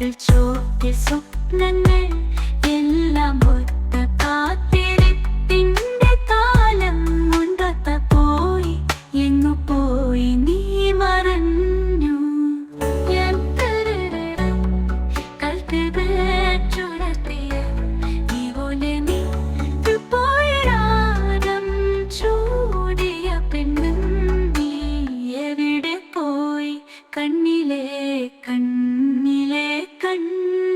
കാറ്റിൽ ചോദ്യ സ്വപ്നങ്ങൾ എല്ലാം ഒത്ത കാത്തിരിപ്പിന്റെ കാലം കൊണ്ടത്ത പോയി എങ്ങു പോയി നീ മറഞ്ഞു. ചുരത്തിയ ഇവനെ നീ പോയരാഗം ചൂടിയ പെണ്ണും നീ എവിടെ പോയി? കണ്ണിലെ കണ്ണു I'm.